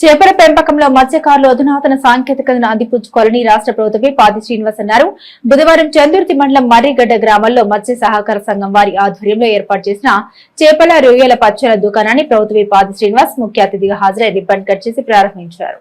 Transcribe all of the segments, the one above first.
చేపల పెంపకంలో మత్స్యకారులు అధునాతన సాంకేతికతను అందిపుచ్చుకోవాలని రాష్ట్ర ప్రభుత్వమే పాది శ్రీనివాస్ అన్నారు. బుధవారం చందుర్తి మండలం మర్రిగడ్డ గ్రామంలో మత్స్య సహకార సంఘం వారి ఆధ్వర్యంలో ఏర్పాటు చేసిన చేపల రొయ్యల పచ్చల దుకాణాన్ని ప్రభుత్వమే పాది శ్రీనివాస్ ముఖ్య అతిథిగా హాజరై రిబ్బన్ కట్ చేసి ప్రారంభించారు.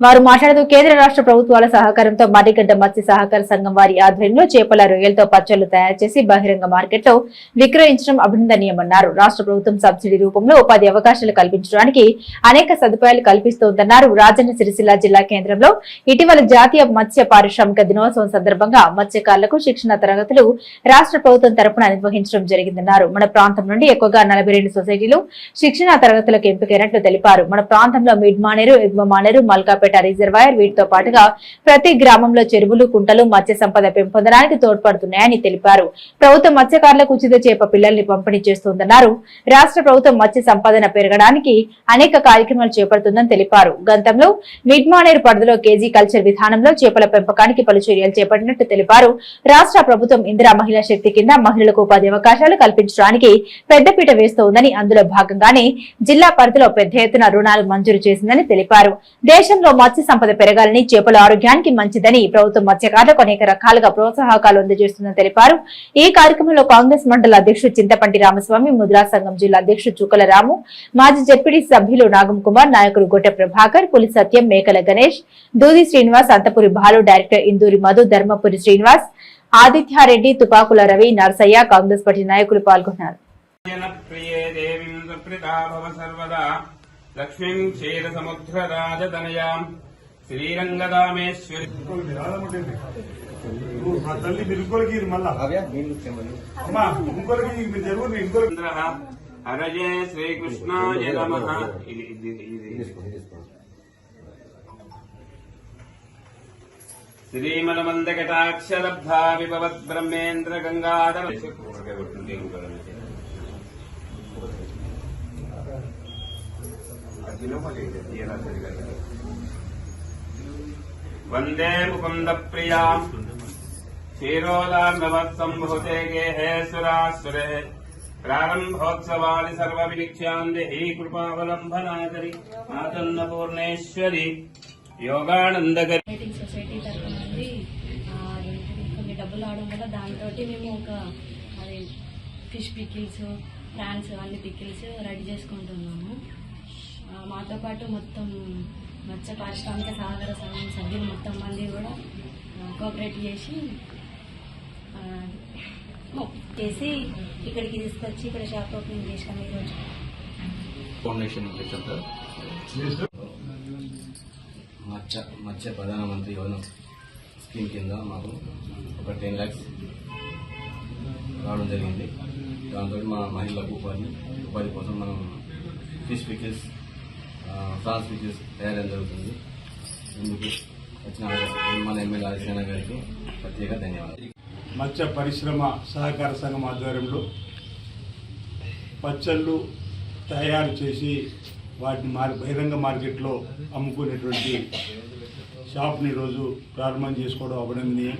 వారు మాట్లాడుతూ కేంద్ర రాష్ట్ర ప్రభుత్వాల సహకారంతో మర్రిగడ్డ మత్స్య సహకార సంఘం వారి ఆధ్వర్యంలో చేపల రొయ్యలతో పచ్చళ్ళు తయారు చేసి బహిరంగ మార్కెట్లో విక్రయించడం అభినందనీయమన్నారు. రాష్ట్ర ప్రభుత్వం సబ్సిడీ రూపంలో ఉపాధి అవకాశాలు కల్పించడానికి అనేక సదుపాయాలు కల్పిస్తోందన్నారు. రాజన్న సిరిసిల్ల జిల్లా కేంద్రంలో ఇటీవల జాతీయ మత్స్య పారిశ్రామిక దినోత్సవం సందర్భంగా మత్స్యకారులకు శిక్షణ తరగతులు రాష్ట్ర ప్రభుత్వం తరపున నిర్వహించడం జరిగిందన్నారు. మన ప్రాంతం నుండి ఎక్కువగా నలభై రెండు సొసైటీలు శిక్షణ తరగతులకు ఎంపికైనట్లు తెలిపారు. మన ప్రాంతంలో మిడ్ మానేరు ఎగువ మానేరు మల్కాపేట రిజర్వాయర్ వీటితో పాటుగా ప్రతి గ్రామంలో చెరువులు కుంటలు మత్స్య సంపద పెంపొందడానికి తోడ్పడుతున్నాయని తెలిపారు. ప్రభుత్వం మత్స్యకారులకు ఉచిత చేప పిల్లల్ని పంపిణీ చేస్తోందన్నారు. రాష్ట్ర ప్రభుత్వం మత్స్య సంపాదన పెరగడానికి అనేక కార్యక్రమాలు చేపడుతుందని తెలిపారు. గతంలో మిడ్మానేరు పరిధిలో కేజీ కల్చర్ విధానంలో చేపల పెంపకానికి పలు చర్యలు చేపట్టినట్టు తెలిపారు. రాష్ట్ర ప్రభుత్వం ఇందిరా మహిళా శక్తి కింద మహిళలకు ఉపాధి అవకాశాలు కల్పించడానికి పెద్దపీట వేస్తోందని అందులో భాగంగానే జిల్లా పరిధిలో పెద్ద ఎత్తున రుణాలు మంజూరు చేసిందని తెలిపారు. దేశంలో మత్స్య సంపద పెరగాలని చేపల ఆరోగ్యానికి మంచిదని ప్రభుత్వం మత్స్యకారులకు అనేక రకాలుగా ప్రోత్సాహకాలు అందజేస్తుందని తెలిపారు. ఈ కార్యక్రమంలో కాంగ్రెస్ మండల అధ్యక్షుడు చింతపంటి రామస్వామి ముద్రా సంఘం జిల్లా అధ్యక్షుడు చుక్కల రాము మాజీ జడ్పీటీ సభ్యులు నాగం కుమార్ నాయకుడు గొట్టె ప్రభాకర్ పులి సత్యం మేకల గణేష్ దూది శ్రీనివాస్ అంతపురి బాలు డైరెక్టర్ ఇందూరి మధు ధర్మపురి శ్రీనివాస్ ఆదిత్యారెడ్డి తుపాకుల రవి నర్సయ్య కాంగ్రెస్ పార్టీ నాయకులు పాల్గొన్నారు. ప్రియే దేవీం సుప్రీతా భవ సర్వదా లక్ష్మీం క్షీరసముద్రరాజతనయాం శ్రీరంగదామేశ్వరి నువ్వు మా తల్లి మీరు ఇంకోరికి ఇది మళ్ళా అమ్మా ఇంకోరికి మీరు జరుగుతుంది ఇంకోరికి ఇంద్రః హరయే శ్రీకృష్ణాయ నమః ఇది ఇది ఇది శ్రీమలమందకటాక్షలబ్ధా విభవద్ బ్రహ్మేంద్ర గంగాధర వందే ముకుంద ప్రియాం క్షీరోదార్ణవత్సంభూతే ప్రారంభోత్సవాది సర్వవినిక్ష్యాంది హీ కృపావలంబనాకరి మాతన్నపూర్ణేశ్వరి యోగానందకరి రైటింగ్ సొసైటీ తరఫు నుండి కొన్ని డబ్బులు ఆడడం వల్ల దాంతో మేము ఒక అదే ఫిష్ పికిల్స్ ప్రాన్స్ అన్ని పికిల్స్ రెడీ చేసుకుంటున్నాము. మాతో పాటు మొత్తం మత్స్య పారిశ్రామిక సహకార సంఘం సభ్యులు మొత్తం మంది కూడా కోఆపరేట్ చేసి చేసి ఇక్కడికి తీసుకొచ్చి ఇక్కడ షాప్ ఓపెనింగ్ చేసాం ఈరోజు. ఫౌండేషన్ మత్స్య మత్స్య ప్రధానమంత్రి యోజన స్కీమ్ కింద మాకు ఒక టెన్ ల్యాక్స్ రావడం జరిగింది. దాంతో మా మహిళలకు ఉపాధి ఉపాధి కోసం మనం ఫిష్ పికిల్స్ ఫ్రాన్స్ విజెస్ తయారడం జరుగుతుంది. ఇందుకు వచ్చిన మన ఎమ్మెల్యే హరిసేన గారికి ప్రత్యేక ధన్యవాదాలు. మత్స్య పరిశ్రమ సహకార సంఘం ఆధ్వర్యంలో పచ్చళ్ళు తయారు చేసి వాటిని మార్ బహిరంగ మార్కెట్లో అమ్ముకునేటువంటి షాప్ని ఈరోజు ప్రారంభం చేసుకోవడం అభినందనీయం.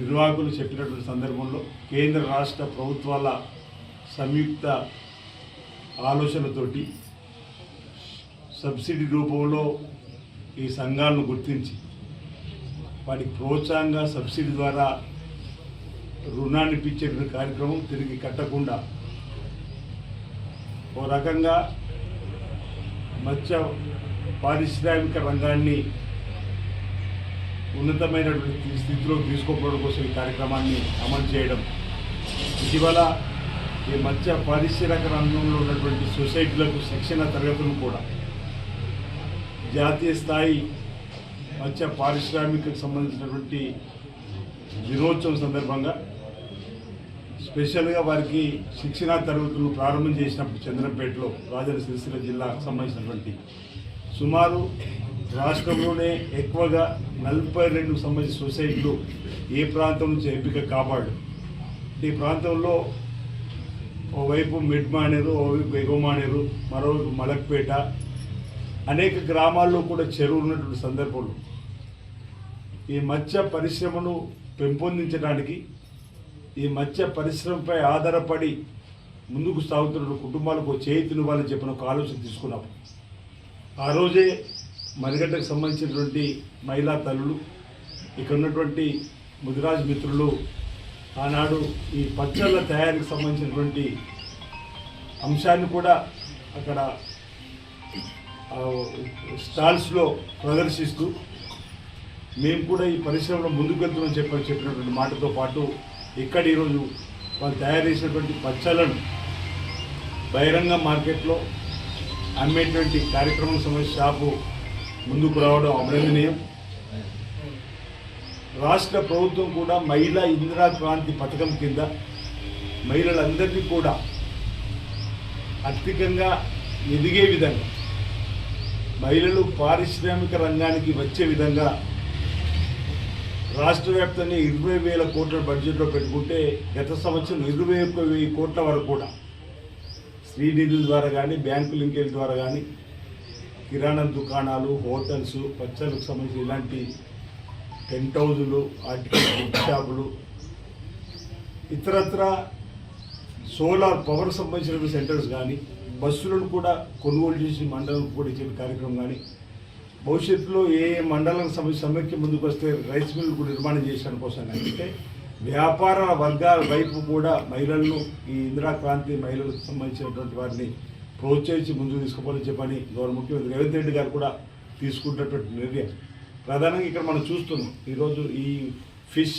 నిర్వాహకులు చెప్పినటువంటి సందర్భంలో కేంద్ర రాష్ట్ర ప్రభుత్వాల సంయుక్త ఆలోచనతోటి సబ్సిడీ రూపంలో ఈ సంఘాలను గుర్తించి వాటికి ప్రోత్సాహంగా సబ్సిడీ ద్వారా రుణాన్ని ఇప్పించే కార్యక్రమం తిరిగి కట్టకుండా ఓ రకంగా మత్స్య పారిశ్రామిక రంగాన్ని ఉన్నతమైనటువంటి స్థితిలో తీసుకోవడం కోసం ఈ కార్యక్రమాన్ని అమలు చేయడం. ఇటీవల ఈ మత్స్య పారిశ్రామిక రంగంలో ఉన్నటువంటి సొసైటీలకు శిక్షణ తరగతులు కూడా జాతీయ స్థాయి మత్స్య పారిశ్రామికకు సంబంధించినటువంటి దినోత్సవం సందర్భంగా స్పెషల్గా వారికి శిక్షణా తరగతులను ప్రారంభం చేసినప్పుడు చంద్రంపేటలో రాజన్న సిరిసిల్ల జిల్లాకు సంబంధించినటువంటి సుమారు రాష్ట్రంలోనే ఎక్కువగా నలభై రెండు సంబంధించిన సొసైటీలు ఏ ప్రాంతం నుంచి ఎంపిక కాపాడు. ఈ ప్రాంతంలో ఓవైపు మిడ్ మానేరు ఓవైపు ఎగవమానేరు మరోవైపు మలక్పేట అనేక గ్రామాల్లో కూడా చెరువు ఉన్నటువంటి సందర్భంలో ఈ మత్స్య పరిశ్రమను పెంపొందించడానికి ఈ మత్స్య పరిశ్రమపై ఆధారపడి ముందుకు సాగుతున్న కుటుంబాలకు చేతినివ్వాలని చెప్పిన ఒక ఆలోచన తీసుకున్నాం. ఆ రోజే మరిగడ్డకు సంబంధించినటువంటి మహిళా తల్లులు ఇక్కడ ఉన్నటువంటి ముదిరాజ్ మిత్రులు ఆనాడు ఈ పచ్చళ్ళ తయారీకి సంబంధించినటువంటి అంశాన్ని కూడా అక్కడ స్టాల్స్లో ప్రదర్శిస్తూ మేము కూడా ఈ పరిశ్రమలో ముందుకు వెళ్తున్నామని చెప్పని చెప్పినటువంటి మాటతో పాటు ఇక్కడ ఈరోజు వాళ్ళు తయారు చేసినటువంటి పచ్చళ్ళను బహిరంగ మార్కెట్లో అమ్మేటువంటి కార్యక్రమం సమయ షాపు ముందుకు రావడం అభినందనీయం రాష్ట్ర ప్రభుత్వం కూడా మహిళా ఇందిరా క్రాంతి పథకం కింద మహిళలందరినీ కూడా ఆర్థికంగా ఎదిగే విధంగా మహిళలు పారిశ్రామిక రంగానికి వచ్చే విధంగా రాష్ట్ర వ్యాప్తంగా ఇరవై వేల కోట్ల బడ్జెట్లో పెట్టుకుంటే గత సంవత్సరం ఇరవై ఒక్క వెయ్యి కోట్ల వరకు కూడా శ్రీనిధుల ద్వారా కానీ బ్యాంకు లింకేజ్ ద్వారా కానీ కిరాణా దుకాణాలు హోటల్స్ పచ్చళ్ళకు సంబంధించి ఇలాంటి టెంట్ హౌజులు బుక్ షాపులు ఇతరత్ర సోలార్ పవర్ సంబంధించిన సెంటర్స్ కానీ బస్సులను కూడా కొనుగోలు చేసి మండలం కూడా ఇచ్చే కార్యక్రమం కానీ భవిష్యత్తులో ఏ ఏ మండలం సమ సమైక్య ముందుకు వస్తే రైస్ మిల్లు కూడా నిర్మాణం చేసడం కోసం అంటే వ్యాపార వర్గాల వైపు కూడా మహిళలను ఈ ఇందిరా క్రాంతి మహిళలకు సంబంధించినటువంటి వారిని ప్రోత్సహించి ముందుకు తీసుకుపోవాలని చెప్పని గౌరవ ముఖ్యమంత్రి రేవంత్ రెడ్డి గారు కూడా తీసుకుంటున్నటువంటి నిర్ణయం. ప్రధానంగా ఇక్కడ మనం చూస్తున్నాం ఈరోజు ఈ ఫిష్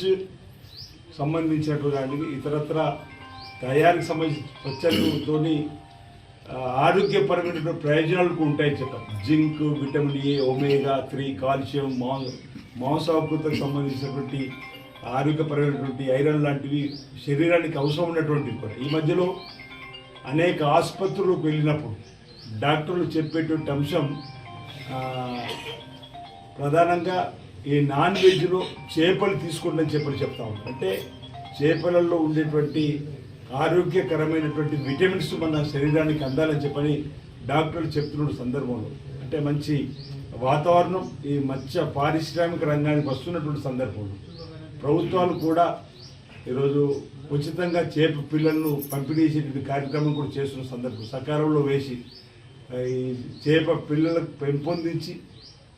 సంబంధించినటువంటి వాటికి ఇతరత్ర తయారీకి సంబంధించి పచ్చళ్ళతోని ఆరోగ్యపరమైన ప్రయోజనాలు ఉంటాయి చెప్పండి zinc vitamin A omega three calcium మా మాంసాకృతకు సంబంధించినటువంటి ఆరోగ్యపరమైనటువంటి ఐరన్ లాంటివి శరీరానికి అవసరం ఉన్నటువంటివి కూడా. ఈ మధ్యలో అనేక ఆసుపత్రులకు వెళ్ళినప్పుడు డాక్టర్లు చెప్పేటువంటి అంశం ప్రధానంగా ఈ నాన్ వెజ్లో చేపలు తీసుకోండి అని చెప్పని చెప్తా ఉంటాం అంటే చేపలలో ఉండేటువంటి ఆరోగ్యకరమైనటువంటి విటమిన్స్ మన శరీరానికి అందాలని చెప్పని డాక్టర్లు చెప్తున్న సందర్భంలో. అంటే మంచి వాతావరణం ఈ మత్స్య పారిశ్రామిక రంగానికి వస్తున్నటువంటి సందర్భంలో. ప్రభుత్వాలు కూడా ఈరోజు ఉచితంగా చేప పిల్లలను పంపిణీ చేసేటువంటి కార్యక్రమం కూడా చేస్తున్న సందర్భం. సకాలంలో వేసి ఈ చేప పిల్లలకు పెంపొందించి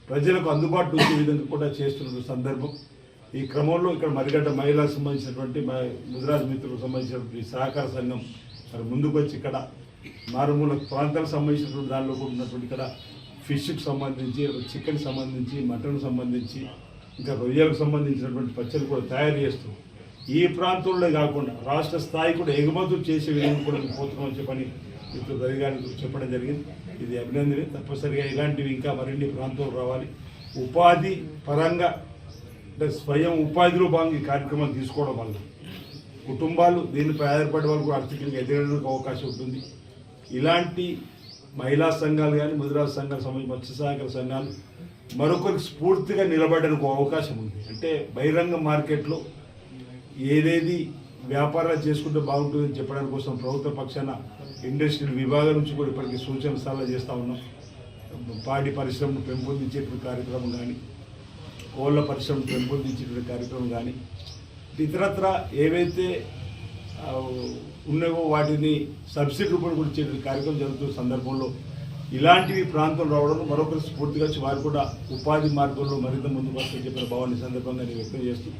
ప్రజలకు అందుబాటు ఉంచే విధంగా కూడా చేస్తున్న సందర్భం. ఈ క్రమంలో ఇక్కడ మరిగడ్డ మహిళలకు సంబంధించినటువంటి మా ముదిరాజ్ మిత్రులకు సంబంధించినటువంటి సహకార సంఘం మరి ముందుకు వచ్చి ఇక్కడ మారుమూల ప్రాంతాలకు సంబంధించినటువంటి దానిలో కూడా ఉన్నటువంటి ఇక్కడ ఫిష్కి సంబంధించి చికెన్ సంబంధించి మటన్ సంబంధించి ఇంకా రొయ్యలకు సంబంధించినటువంటి పచ్చళ్ళు కూడా తయారు చేస్తూ ఈ ప్రాంతంలో కాకుండా రాష్ట్ర స్థాయి కూడా ఎగుమతులు చేసే విధంగా కూడా మేము పోతున్నామని చెప్పని ఇప్పుడు రవి గారికి చెప్పడం జరిగింది. ఇది అభినందనే తప్పనిసరిగా ఇలాంటివి ఇంకా మరిన్ని ప్రాంతాలు రావాలి. ఉపాధి పరంగా అంటే స్వయం ఉపాధిలో భాగంగా ఈ కార్యక్రమాలు తీసుకోవడం వల్ల కుటుంబాలు దీనిపై ఆధారపడే వాళ్ళు కూడా ఆర్థికంగా ఎదగడానికి అవకాశం ఉంటుంది. ఇలాంటి మహిళా సంఘాలు కానీ ముదిరాజు సంఘాలు సంబంధించి మత్స్య సహకార సంఘాలు మరొకరికి స్ఫూర్తిగా నిలబడడానికి ఒక అవకాశం ఉంది. అంటే బహిరంగ మార్కెట్లో ఏదేది వ్యాపారాలు చేసుకుంటే బాగుంటుందని చెప్పడానికి కోసం ప్రభుత్వ పక్షాన ఇండస్ట్రియల్ విభాగం నుంచి కూడా ఇప్పటికీ సూచన సలహా చేస్తూ ఉన్నాం. పాడి పరిశ్రమను పెంపొందించే కార్యక్రమం కానీ కోళ్ళ పరిశ్రమ పెంపొందించేటువంటి కార్యక్రమం కానీ ఇతరత్ర ఏవైతే ఉన్నాయో వాటిని సబ్సిడీ రూపంలో కూడా ఇచ్చేటువంటి కార్యక్రమం జరుగుతున్న సందర్భంలో ఇలాంటివి ప్రాంతం రావడం మరొకరు స్ఫూర్తిగా వచ్చి వారు కూడా ఉపాధి మార్గంలో మరింత ముందుకు వస్తాయని చెప్పిన భావాన్ని సందర్భంగా నేను వ్యక్తం చేస్తూ